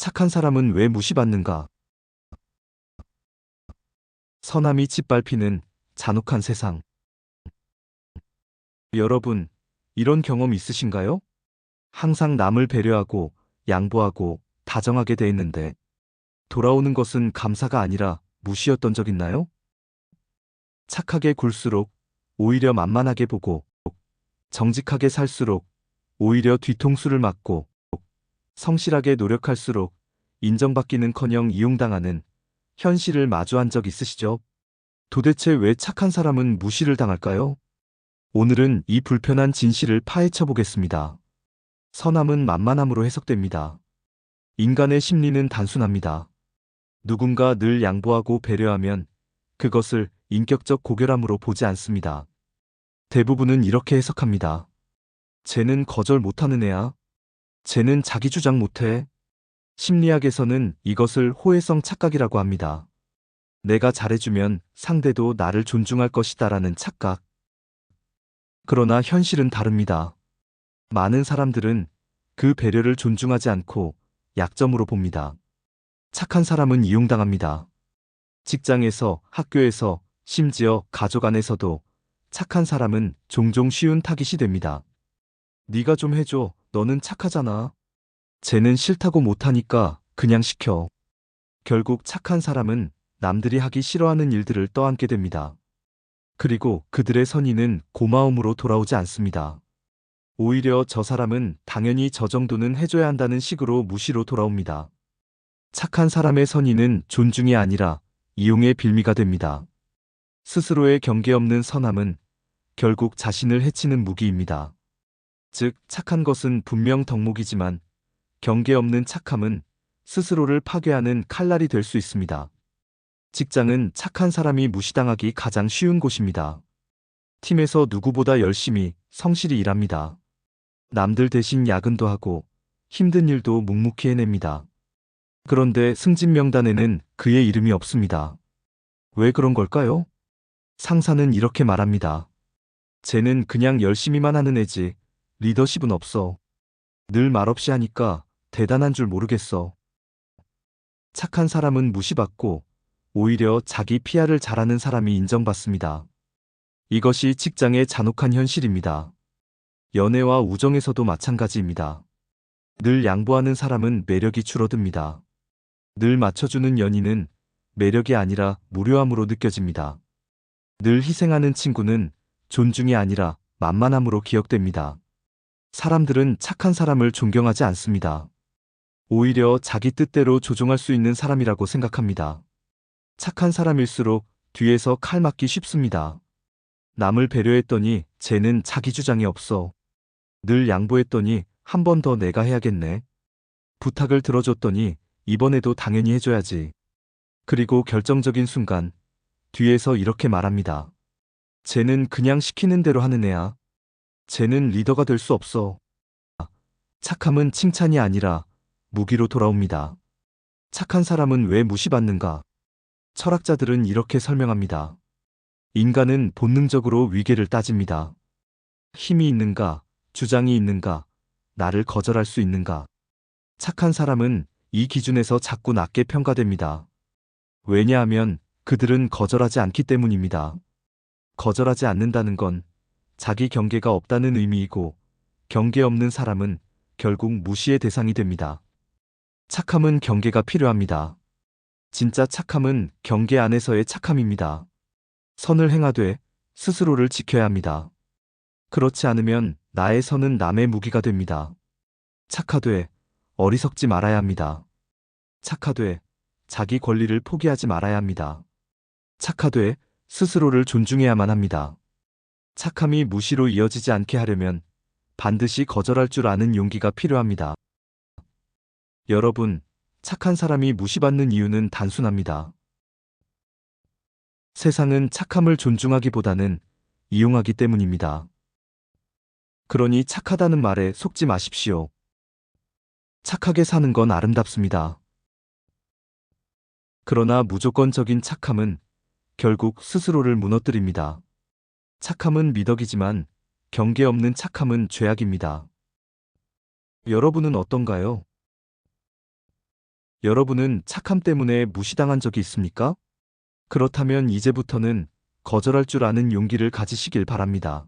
착한 사람은 왜 무시받는가? 선함이 짓밟히는 잔혹한 세상. 여러분, 이런 경험 있으신가요? 항상 남을 배려하고 양보하고 다정하게 돼 있는데 돌아오는 것은 감사가 아니라 무시였던 적 있나요? 착하게 굴수록 오히려 만만하게 보고 정직하게 살수록 오히려 뒤통수를 맞고 성실하게 노력할수록 인정받기는커녕 이용당하는 현실을 마주한 적 있으시죠? 도대체 왜 착한 사람은 무시를 당할까요? 오늘은 이 불편한 진실을 파헤쳐 보겠습니다. 선함은 만만함으로 해석됩니다. 인간의 심리는 단순합니다. 누군가 늘 양보하고 배려하면 그것을 인격적 고결함으로 보지 않습니다. 대부분은 이렇게 해석합니다. 쟤는 거절 못하는 애야. 쟤는 자기 주장 못해. 심리학에서는 이것을 호혜성 착각이라고 합니다. 내가 잘해주면 상대도 나를 존중할 것이다라는 착각. 그러나 현실은 다릅니다. 많은 사람들은 그 배려를 존중하지 않고 약점으로 봅니다. 착한 사람은 이용당합니다. 직장에서, 학교에서, 심지어 가족 안에서도 착한 사람은 종종 쉬운 타깃이 됩니다. 네가 좀 해줘. 너는 착하잖아. 쟤는 싫다고 못하니까 그냥 시켜. 결국 착한 사람은 남들이 하기 싫어하는 일들을 떠안게 됩니다. 그리고 그들의 선의는 고마움으로 돌아오지 않습니다. 오히려 저 사람은 당연히 저 정도는 해줘야 한다는 식으로 무시로 돌아옵니다. 착한 사람의 선의는 존중이 아니라 이용의 빌미가 됩니다. 스스로의 경계 없는 선함은 결국 자신을 해치는 무기입니다. 즉, 착한 것은 분명 덕목이지만 경계 없는 착함은 스스로를 파괴하는 칼날이 될 수 있습니다. 직장은 착한 사람이 무시당하기 가장 쉬운 곳입니다. 팀에서 누구보다 열심히 성실히 일합니다. 남들 대신 야근도 하고 힘든 일도 묵묵히 해냅니다. 그런데 승진 명단에는 그의 이름이 없습니다. 왜 그런 걸까요? 상사는 이렇게 말합니다. 쟤는 그냥 열심히만 하는 애지 리더십은 없어. 늘 말없이 하니까 대단한 줄 모르겠어. 착한 사람은 무시받고 오히려 자기 피아를 잘하는 사람이 인정받습니다. 이것이 직장의 잔혹한 현실입니다. 연애와 우정에서도 마찬가지입니다. 늘 양보하는 사람은 매력이 줄어듭니다. 늘 맞춰주는 연인은 매력이 아니라 무료함으로 느껴집니다. 늘 희생하는 친구는 존중이 아니라 만만함으로 기억됩니다. 사람들은 착한 사람을 존경하지 않습니다. 오히려 자기 뜻대로 조종할 수 있는 사람이라고 생각합니다. 착한 사람일수록 뒤에서 칼 맞기 쉽습니다. 남을 배려했더니 쟤는 자기 주장이 없어. 늘 양보했더니 한 번 더 내가 해야겠네. 부탁을 들어줬더니 이번에도 당연히 해줘야지. 그리고 결정적인 순간 뒤에서 이렇게 말합니다. 쟤는 그냥 시키는 대로 하는 애야. 쟤는 리더가 될 수 없어. 착함은 칭찬이 아니라 무기로 돌아옵니다. 착한 사람은 왜 무시받는가? 철학자들은 이렇게 설명합니다. 인간은 본능적으로 위계를 따집니다. 힘이 있는가, 주장이 있는가, 나를 거절할 수 있는가. 착한 사람은 이 기준에서 자꾸 낮게 평가됩니다. 왜냐하면 그들은 거절하지 않기 때문입니다. 거절하지 않는다는 건 자기 경계가 없다는 의미이고 경계 없는 사람은 결국 무시의 대상이 됩니다. 착함은 경계가 필요합니다. 진짜 착함은 경계 안에서의 착함입니다. 선을 행하되 스스로를 지켜야 합니다. 그렇지 않으면 나의 선은 남의 무기가 됩니다. 착하되 어리석지 말아야 합니다. 착하되 자기 권리를 포기하지 말아야 합니다. 착하되 스스로를 존중해야만 합니다. 착함이 무시로 이어지지 않게 하려면 반드시 거절할 줄 아는 용기가 필요합니다. 여러분, 착한 사람이 무시받는 이유는 단순합니다. 세상은 착함을 존중하기보다는 이용하기 때문입니다. 그러니 착하다는 말에 속지 마십시오. 착하게 사는 건 아름답습니다. 그러나 무조건적인 착함은 결국 스스로를 무너뜨립니다. 착함은 미덕이지만 경계 없는 착함은 죄악입니다. 여러분은 어떤가요? 여러분은 착함 때문에 무시당한 적이 있습니까? 그렇다면 이제부터는 거절할 줄 아는 용기를 가지시길 바랍니다.